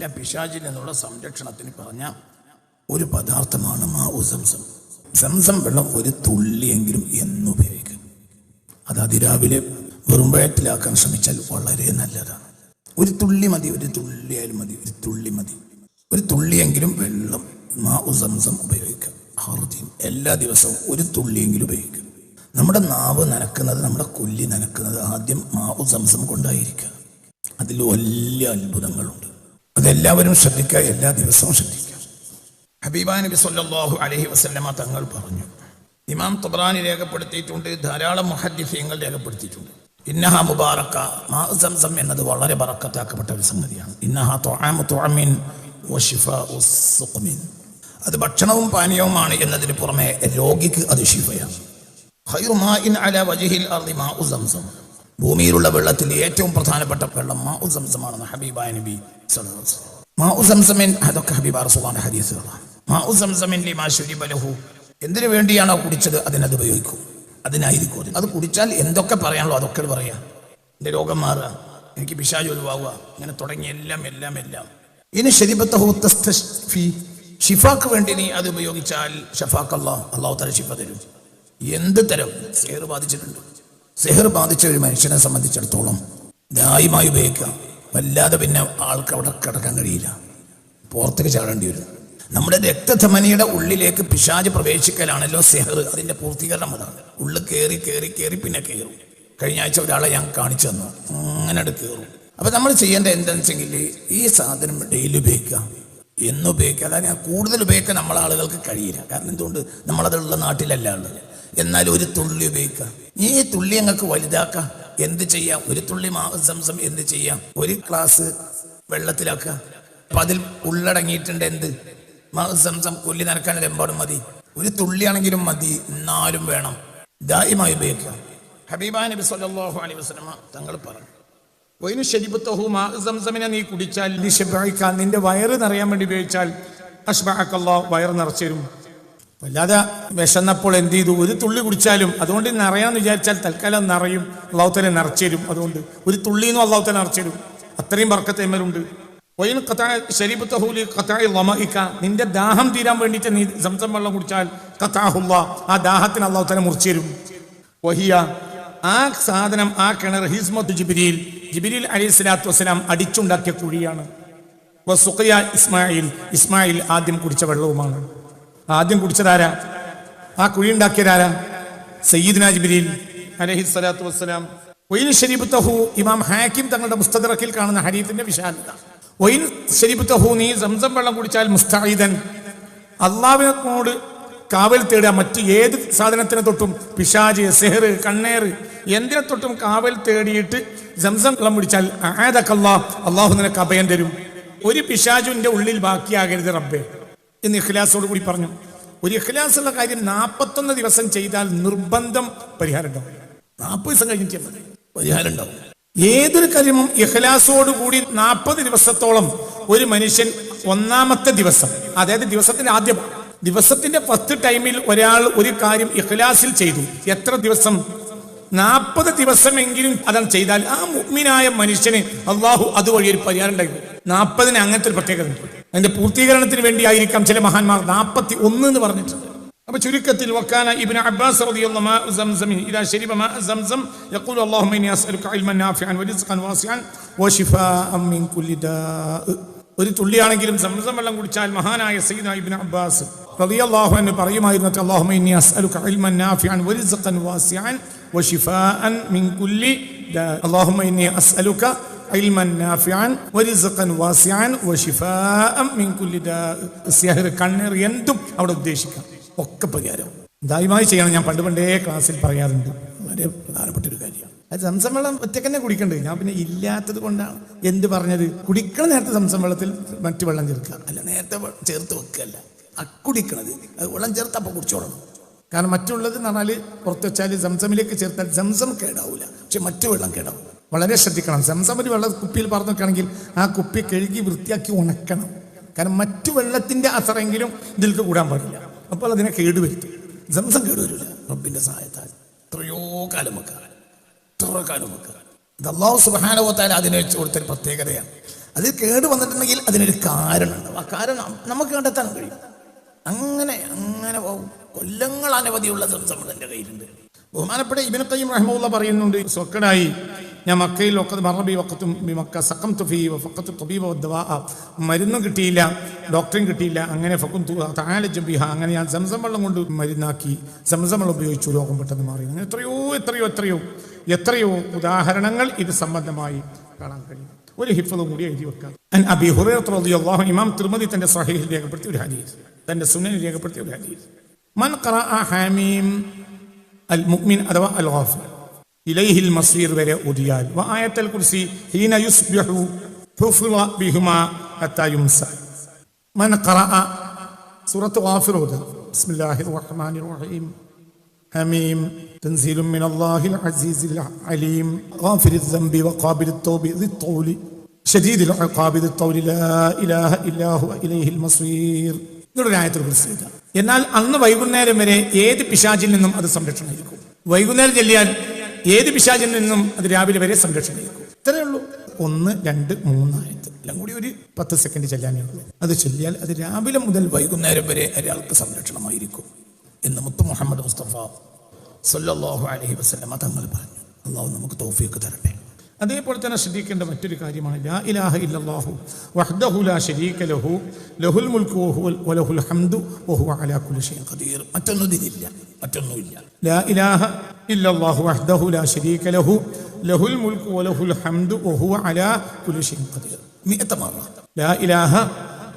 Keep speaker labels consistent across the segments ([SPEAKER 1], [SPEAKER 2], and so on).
[SPEAKER 1] എല്ലാ പിശാചിൽ നിന്നുള്ള സംരക്ഷണത്തിന് പറഞ്ഞ ഒരു പദാർത്ഥമാണ് മാവു സംസം സംസം വെള്ളം ഒരു തുള്ളിയെങ്കിലും എന്നുപയോഗിക്കുക അത് അതിരാവിലെ വെറും വയറ്റിലാക്കാൻ ശ്രമിച്ചാൽ വളരെ നല്ലതാണ്. ഒരു തുള്ളി മതി ഒരു തുള്ളി ആയാലും മതി ഒരു തുള്ളി മതി. ഒരു തുള്ളിയെങ്കിലും വെള്ളം മാവു സംസം ഉപയോഗിക്കാം. ഹർദിയും എല്ലാ ദിവസവും ഒരു തുള്ളിയെങ്കിലും ഉപയോഗിക്കും. നമ്മുടെ നാവ് നനക്കുന്നത് നമ്മുടെ കൊല്ലി നനക്കുന്നത് ആദ്യം മാവു സംസം കൊണ്ടായിരിക്കുക അതിൽ വലിയ അത്ഭുതങ്ങളുണ്ട്. അതെല്ലാവരും ശ്രദ്ധിക്കുക എല്ലാ ദിവസവും ശ്രദ്ധിക്കുക. ഹബീബാ നബി സല്ലാഹു അലൈഹി വസല്ലമ തങ്ങൾ പറഞ്ഞു ഇമാം തബ്രാനി രേഖപ്പെടുത്തിയിട്ടുണ്ട് ധാരാളം മുഹദ്ദിഫീങ്ങൾ രേഖപ്പെടുത്തിയിട്ടുണ്ട്. ഇന്നഹ മുബാറക്ക മാ സംസം എന്നത് വളരെ ബറക്കത്താക്കപ്പെട്ട ഒരു സംഗതിയാണ്. ഇന്നഹ വശിഫാഉ സുഖ്മിൻ. അത് ഭക്ഷണവും പാനീയവുമാണ് എന്നതിന് പുറമെ രോഗിക്ക് അത് ശിഫയാണ്. ഭൂമിയിലുള്ള വെള്ളത്തിൽ ഏറ്റവും പ്രധാനപ്പെട്ട വെള്ളം മാഉ സംസമാണെന്ന് ഹബീബായ നബി മാ ഉസംസമിൻ അതൊക്കെ ഹബീബ റസൂലുള്ളാഹിന്റെ ഹദീസുകളാണ്. മാഉ സംസമിൻ ലിമാ ശുരിബ ലഹു. എന്തിനു വേണ്ടിയാണോ കുടിച്ചത്? അതിനത് ഉപയോഗിക്കും. അതിനായിരിക്കും അത്. കുടിച്ചാൽ എന്തൊക്കെ പറയാനുള്ളൂ അതൊക്കെ പറയാം. എന്റെ രോഗം മാറുക എനിക്ക് പിശാജ് ഒഴിവാവുക ഇങ്ങനെ തുടങ്ങി എല്ലാം എല്ലാം എല്ലാം. ഇനി ശരിബത്തഹു തസ്തശ്ഫി ഷിഫാക്ക് വേണ്ടി നീ അത് ഉപയോഗിച്ചാൽ ഷഫാക്ക് അള്ളാഹ് അള്ളാഹു തല ഷിഫ തരും. എന്ത് തരം? സേറ് ബാധിച്ചിട്ടുണ്ട്. സെഹർ ബാധിച്ച ഒരു മനുഷ്യനെ സംബന്ധിച്ചിടത്തോളം ന്യായമായി ഉപയോഗിക്കാം വല്ലാതെ പിന്നെ ആൾക്ക് അവിടെ കിടക്കാൻ കഴിയില്ല. പുറത്തേക്ക് ചാടേണ്ടി വരും. നമ്മുടെ രക്തധമനിയുടെ ഉള്ളിലേക്ക് പിശാജ് പ്രവേശിക്കലാണല്ലോ സെഹർ. അതിന്റെ പൂർത്തീകരണം അതാണ്. ഉള്ളിൽ കയറി കയറി കയറി പിന്നെ കയറും കഴിഞ്ഞ ആഴ്ച ഒരാളെ ഞാൻ കാണിച്ചു തന്നു. അങ്ങനെ കയറും അപ്പൊ നമ്മൾ ചെയ്യേണ്ട എന്താണെന്ന് വെച്ചെങ്കിൽ ഈ സാധനം ഡെയിലി ഉപയോഗിക്കുക. എന്നുപയോഗിക്കുക അതായത് കൂടുതൽ ഉപയോഗിക്കാൻ നമ്മളാളുകൾക്ക് കഴിയില്ല. കാരണം എന്തുകൊണ്ട്? നമ്മളതുള്ള നാട്ടിലല്ല ഉള്ളത്. എന്നാൽ ഒരു തുള്ളി ഉപയോഗിക്കുക. ഈ തുള്ളി ഞങ്ങൾക്ക് വലുതാക്കാം. എന്ത് ചെയ്യാം? ഒരു തുള്ളി മാവ് സംസം എന്ത് ചെയ്യാം? ഒരു ഗ്ലാസ് വെള്ളത്തിലാക്കുക. അപ്പൊ അതിൽ ഉള്ളടങ്ങിയിട്ടുണ്ട് എന്ത്? മാവ് സംസം കൊല്ലി നനക്കാൻ എമ്പാടും മതി. ഒരു തുള്ളിയാണെങ്കിലും മതി. എന്നാലും വേണം. ദായമായി ഉപയോഗിക്കുക. ഹബീബാ നബി അലൈഹി തങ്ങൾ പറഞ്ഞു. വൈനു ശരിബത്തഹു മാ സംസമിനെ നീ കുടിച്ചാൽ നിന്റെ വയറ് നിറയാൻ വേണ്ടി ഉപയോഗിച്ചാൽ അഷ്ബഅക്കല്ലാ വയറ് നിറച്ചേരും വല്ലാതെ വിശന്നപ്പോൾ എന്ത് ചെയ്തു? ഒരു തുള്ളി കുടിച്ചാലും അതുകൊണ്ട് നിറയാന്ന് വിചാരിച്ചാൽ തൽക്കാലം നിറയും അള്ളാഹുത്തല നിറച്ചേരും അതുകൊണ്ട് ഒരു തുള്ളിന്നും അള്ളാഹുത്തല നിറച്ചേരും അത്രയും വർക്കത്തെ എമ്മലുണ്ട്. വൈൻ കത്തായ ശരീബത്തഹൂലി കത്തായ ലമയിക്ക നിന്റെ ദാഹം തീരാൻ വേണ്ടിയിട്ട് നീ സംസം വെള്ളം കുടിച്ചാൽ കത്താഹുല്ല ആ ദാഹത്തിന് അള്ളാഹുത്തല മുറിച്ചേരും വഹിയ. ആ സാധനം ആ കിണർ ഹിസ്മത്ത് ജിബിരിയിൽ ജിബിരിൽ അലി സ്വലാത്തു വസ്സലാം അടിച്ചുണ്ടാക്കിയ കുഴിയാണ്. വസുഖയ ഇസ്മായിൽ. ഇസ്മായിൽ ആദ്യം കുടിച്ച വെള്ളവുമാണ്. ആദ്യം കുടിച്ചതാരാ? ആ കുഴി ഉണ്ടാക്കിയതാരാ? സയ്യിദ്ന ജിബിരിൽ. അലഹി സ്വലാത്തു വസ്സലാം. ഒയിൻ ഷരീബ് തഹു ഇമാം ഹാക്കിം തങ്ങളുടെ മുസ്തദറക്കിൽ കാണുന്ന ഹരീത്തിന്റെ വിശാലത. ഒയിൻ ഷരീബ് തഹു നീ സംസം വെള്ളം കുടിച്ചാൽ മുസ്താഹിദൻ അള്ളാവിനോട് കാവൽ തേടുക മറ്റ് ഏത് സാധനത്തിനെ തൊട്ടും പിശാജ് സെഹർ കണ്ണേർ എന്തിനെ തൊട്ടും കാവൽ തേടിയിട്ട് ജംസം വെള്ളം കുടിച്ചാൽ ആയതക്കല്ലാ അള്ളാഹു നിനക്ക് അഭയം തരും. ഒരു പിശാജുവിന്റെ ഉള്ളിൽ ബാക്കിയാകരുത് റബ്ബേ. എന്ന് ഇഖ്ലാസോട് കൂടി പറഞ്ഞു. ഒരു ഇഖ്ലാസ് ഉള്ള കാര്യം നാൽപ്പത്തൊന്ന് ദിവസം ചെയ്താൽ നിർബന്ധം പരിഹാരം ഉണ്ടാവും. നാൽപ്പത് ദിവസം മതി പരിഹാരം ഉണ്ടാവും. ഏതൊരു കാര്യവും ഇഖ്ലാസോട് കൂടി നാൽപ്പത് ദിവസത്തോളം ഒരു മനുഷ്യൻ ഒന്നാമത്തെ ദിവസം അതായത് ദിവസത്തിന്റെ ആദ്യ ദിവസത്തിന്റെ ഫസ്റ്റ് ടൈമിൽ ഒരാൾ ഒരു കാര്യം ഇഖ്ലാസിൽ ചെയ്തു. എത്ര ദിവസം? നാൽപ്പത് ദിവസമെങ്കിലും അതാണ് ചെയ്താൽ ആ മുഗ്മിനായ മനുഷ്യന് അള്ളാഹു അതുവഴി ഒരു പരിഹാരം ഉണ്ടായിരുന്നു നാൽപ്പതിന് അങ്ങനത്തെ ഒരു പ്രത്യേകത ഉണ്ട്. അതിന്റെ പൂർത്തീകരണത്തിന് വേണ്ടിയായിരിക്കാം ചില മഹാന്മാർ നാൽപ്പത്തി ഒന്ന് എന്ന് പറഞ്ഞിട്ടുണ്ട്. അപ്പൊ ചുരുക്കത്തിൽ വക്കാന ഇബ്നു അബ്ബാസ് ഒരു തുള്ളിയാണെങ്കിലും സംസം വെള്ളം കുടിച്ചാൽ മഹാനായ സയ്യിദ് ഇബ്നു അബ്ബാസ് റളിയല്ലാഹു അൻഹു പറയുമായിരുന്നു അല്ലാഹുമ്മ ഇന്നി അസ്അലുക ഇൽമൻ നാഫിഅൻ വരിസ്ഖൻ വാസിഅൻ വശിഫാഅൻ മിൻ കുല്ലി ദാ അല്ലാഹുമ്മ ഇന്നി അസ്അലുക കണ്ണീർ എന്തും അവിടെ ഉദ്ദേശിക്കാം. ഒക്കെ പരിഹാരം ദയവായി ചെയ്യണം. ഞാൻ പണ്ട് പണ്ടേ ക്ലാസ്സിൽ പറയാറുണ്ട്. വളരെ പ്രധാനപ്പെട്ട ഒരു കാര്യമാണ്. അത് സംസം വെള്ളം ഒറ്റയ്ക്ക് തന്നെ കുടിക്കണ്ടേ? ഞാൻ പിന്നെ ഇല്ലാത്തത് കൊണ്ടാണ്. എന്ത് പറഞ്ഞത്? കുടിക്കണ നേരത്തെ സംസം വെള്ളത്തിൽ മറ്റു വെള്ളം ചേർക്കുക. അല്ല നേരത്തെ ചേർത്ത് വെക്കുകയല്ല. അക്കുടിക്കണത് അത് വെള്ളം ചേർത്ത് അപ്പം കുടിച്ചോളണം. കാരണം മറ്റുള്ളത് എന്ന് പറഞ്ഞാൽ പുറത്ത് വെച്ചാൽ സംസമിലേക്ക് ചേർത്താൽ സംസം കേടാവൂല. പക്ഷെ മറ്റു വെള്ളം കേടാവും. വളരെ ശ്രദ്ധിക്കണം. സംസം ഒരു വെള്ളം കുപ്പിയിൽ പറഞ്ഞു വെക്കുകയാണെങ്കിൽ ആ കുപ്പി കഴുകി വൃത്തിയാക്കി ഉണക്കണം. കാരണം മറ്റു വെള്ളത്തിന്റെ അസറെങ്കിലും ഇതിൽക്ക് കൂടാൻ പാടില്ല. അപ്പോൾ അതിനെ കേടുവരുത്തും. സംസം കേടുവരില്ല. റബ്ബിന്റെ സഹായത്താൽ. എത്രയോ കാലം വെക്കാം. എത്ര കാലം വെക്കാം. ഇത് അള്ളാഹു സുബാനുഭവത്താൽ അതിനെ വെച്ച് കൊടുത്തൊരു പ്രത്യേകതയാണ്. അത് കേട് വന്നിട്ടുണ്ടെങ്കിൽ അതിനൊരു കാരണമുണ്ട്. ആ കാരണം നമുക്ക് കണ്ടെത്താൻ കഴിയും. അങ്ങനെ അങ്ങനെ കൊല്ലങ്ങൾ അനവധിയുള്ള സംസം എന്റെ കയ്യിലുണ്ട്. ബഹുമാനപ്പെട്ട ഇബിനത്തയ്യം റഹ്മുള്ള പറയുന്നുണ്ട് സ്വക്കടായി. ഞാൻ മക്കയിൽ ഒക്കെ മറബി വക്കത്തും മക്ക സക്കം തുഫി ഫക്കത്ത് തൊബീബ ദവാ. മരുന്നും കിട്ടിയില്ല ഡോക്ടറും കിട്ടിയില്ല അങ്ങനെ ഫക്കും താല ജബിഹ. അങ്ങനെ ഞാൻ സംസം വെള്ളം കൊണ്ട് മരുന്നാക്കി സംസം വെള്ളം ഉപയോഗിച്ചു രോഗം പെട്ടെന്ന് മാറി. അങ്ങനെ എത്രയോ എത്രയോ എത്രയോ എത്രയോ ഉദാഹരണങ്ങൾ ഇത് സംബന്ധമായി കാണാൻ കഴിയും. ഒരു ഹിഫതും കൂടി എഴുതി വെക്കാം. അബി ഹുറൈറത്ത് റളിയല്ലാഹു ഇമാം തിരുമതി തന്റെ സഹീഹിൽ രേഖപ്പെടുത്തിയ ഒരു ഹദീസ്. തന്റെ സുനിൽ രേഖപ്പെടുത്തിയ ഒരു ഹദീസ്. മൻ ഖറഅ അൽ മുഅ്മിൻ അഥവാ അൽ ഗാഫിർ ഇലൈഹിൽ മസീർ വരെ ഒതിയാൽ വ ആയത്തൽ കുർസി ഹീന യുസ്ബിഹു ഹുഫിള ബിഹുമാ ഹത്താ യുംസ മൻ ഖറഅ സൂറത്ത് ഗാഫിർ ഓതുക ബിസ്മില്ലാഹിർ റഹ്മാനിർ റഹീം حميم تنزيل من الله العزيز العليم غافر الذنب وقابل التوب ذي الطول شديد العقاب ذي الطول لا إله إلا هو إليه المصير ഇങ്ങോട്ട് ആയത്തിൽ കുറിച്ച് എന്നാൽ അന്ന് വൈകുന്നേരം വരെ ഏത് പിശാചിൽ നിന്നും അത് സംരക്ഷണമായിരിക്കും വൈകുന്നേരം ചെല്ലിയാൽ ഏത് പിശാചിൽ നിന്നും അത് രാവിലെ വരെ സംരക്ഷണമായിരിക്കും ഇത്രയേ ഉള്ളൂ. ഒന്ന് രണ്ട് മൂന്നായത് എല്ലാം കൂടി ഒരു പത്ത് സെക്കൻഡ് ചെല്ലാനേ ഉള്ളൂ. അത് ചൊല്ലിയാൽ അത് രാവിലെ മുതൽ വൈകുന്നേരം വരെ ഒരാൾക്ക് സംരക്ഷണമായിരിക്കും എന്ന് മുത്തു മുഹമ്മദ് മുസ്തഫ സല്ലാഹു അലഹി വസ്ലമ തങ്ങൾ പറഞ്ഞു. അള്ളാഹു നമുക്ക് തോഫിയൊക്കെ തരട്ടെ. അതേപോലെ തന്നെ ശ്രദ്ധിക്കേണ്ട മറ്റൊരു കാര്യമാണ്. ലാ ഇലാഹ വഹ്ദഹു ലാ ലഹു ലഹുൽ വലഹുൽ ഹംദു അലാ ഖദീർ. മറ്റൊന്നും ഇതില്ല മറ്റൊന്നുമില്ല. ലാ ഇലാഹ ഇല്ലല്ലാഹു വഹ്ദഹു ലാ ശരീക ലഹു ലഹുൽ മുൽക്ക് വലഹുൽ ഹംദു വഹുവ അലാ കുലി ഷൈഇൻ ഖദീർ. മിഅത മറ ലാ ഇലാഹ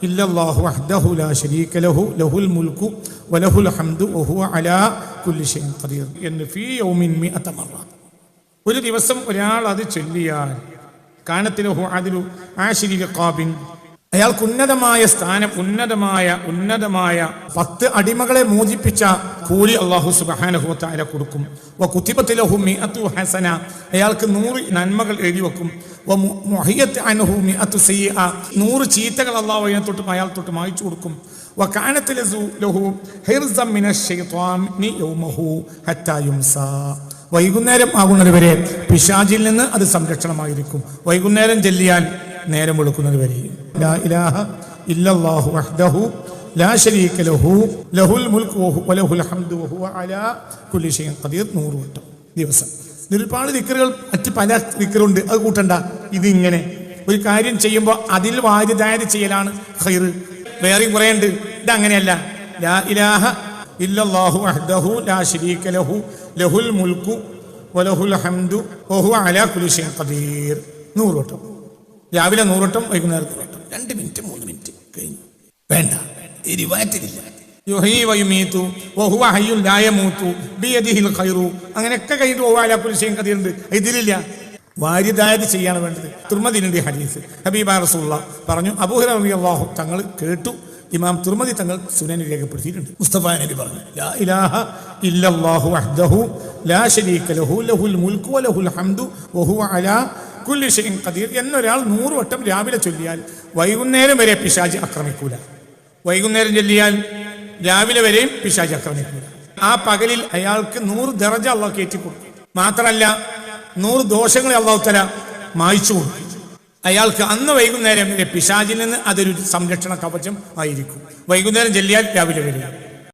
[SPEAKER 1] ഇല്ലല്ലാഹു വഹ്ദഹു ലാ ശരീക ലഹു ലഹുൽ മുൽക്ക് വലഹുൽ ഹംദു വഹുവ അലാ കുലി ഷൈഇൻ ഖദീർ എന്ന് ഫീ യൗമിൻ മിഅത മറ ഒരു ദിവസം ഒരാൾ അത് ചൊല്ലിയാൽ കാനത്തിലഹു അതിലു ആശിരി കാബിൻ അയാൾക്ക് ഉന്നതമായ സ്ഥാനം ഉന്നതമായ ഉന്നതമായ പത്ത് അടിമകളെ മോചിപ്പിച്ച കൂലി അള്ളാഹു സുബാനഹുത്തായ കൊടുക്കും. വ കുത്തിബത്തിലഹു മിഅത്തു ഹസന. അയാൾക്ക് നൂറ് നന്മകൾ എഴുതി വെക്കും. വ മൊഹിയത്ത് അനുഹു മിഅത്തു സയ്യിഅ. നൂറ് ചീത്തകൾ അള്ളാഹു അതിനെ തൊട്ട് അയാൾ തൊട്ട് മായ്ച്ചു കൊടുക്കും. വ കാനത്ത് ലഹു മിന വൈകുന്നേരം ആകുന്നതുവരെ പിശാജിൽ നിന്ന് അത് സംരക്ഷണമായിരിക്കും. വൈകുന്നേരം ചെല്ലിയാൽ നേരം വെളുക്കുന്നത് വരെ. ലാ ഇലാഹ ഇല്ലല്ലാഹു ലാ ശരീക ലഹു ലഹുൽ വലഹുൽ ഹംദു അലാ കുല്ലി നൂറ് വട്ടം ദിവസം. ഒരുപാട് ദിക്കറുകൾ മറ്റ് പല ദിക്കറുണ്ട് അത് കൂട്ടണ്ട. ഇതിങ്ങനെ ഒരു കാര്യം ചെയ്യുമ്പോൾ അതിൽ വാരിതായത് ചെയ്യലാണ് ഖൈർ വേറെയും കുറേ ഉണ്ട് ഇതങ്ങനെയല്ല. ലാ ഇലാഹ ഇല്ലല്ലാഹു ലാ ശരീക ലഹു ലഹുൽ വലഹുൽ ഹംദു അലാ കുല്ലി നൂറ് വട്ടം. രാവിലെ നൂറ് വട്ടം വൈകുന്നേരം നൂറ് വട്ടം രണ്ട് മിനിറ്റ് മൂന്ന് മിനിറ്റ് കഴിഞ്ഞു. വേണ്ട എരിവാറ്റില്ല വഹുവ ബിയദിഹിൽ ഖൈറു. അങ്ങനെയൊക്കെ കഴിഞ്ഞിട്ട് ഉണ്ട് ഇതിലില്ല. വാരിദായത് ചെയ്യാണ് വേണ്ടത്. തുർമദിനുണ്ട് ഹദീസ്. ഹബീബ റസൂള്ള പറഞ്ഞു അബുഹു അള്ളാഹു തങ്ങൾ കേട്ടു. ഇമാം തുർമദി തങ്ങൾ സുനനി രേഖപ്പെടുത്തിയിട്ടുണ്ട്. മുസ്തഫ നബി പറഞ്ഞു ലാ ഇലാഹ ഇല്ലല്ലാഹു വഹ്ദഹു ലാ ശരീക ലഹു ലഹുൽ മുൽക്കു ഹംദു വഹുവ അലാ കുല്ലി ഷൈഇൻ ഖദീർ എന്നൊരാൾ നൂറ് വട്ടം രാവിലെ ചൊല്ലിയാൽ വൈകുന്നേരം വരെ പിശാജ് ആക്രമിക്കൂല. വൈകുന്നേരം ചൊല്ലിയാൽ രാവിലെ വരെയും പിശാജ് ആക്രമിക്കൂല. ആ പകലിൽ അയാൾക്ക് നൂറ് ദറജ അള്ളാഹ് കയറ്റി കൊടുക്കും. മാത്രമല്ല നൂറ് ദോഷങ്ങളെ തല മായ്ച്ചു കൊടുക്കും. അയാൾക്ക് അന്ന് വൈകുന്നേരം വരെ പിശാചിൽ നിന്ന് അതൊരു സംരക്ഷണ കവചം ആയിരിക്കും. വൈകുന്നേരം ചൊല്ലിയാൽ രാവിലെ വരിക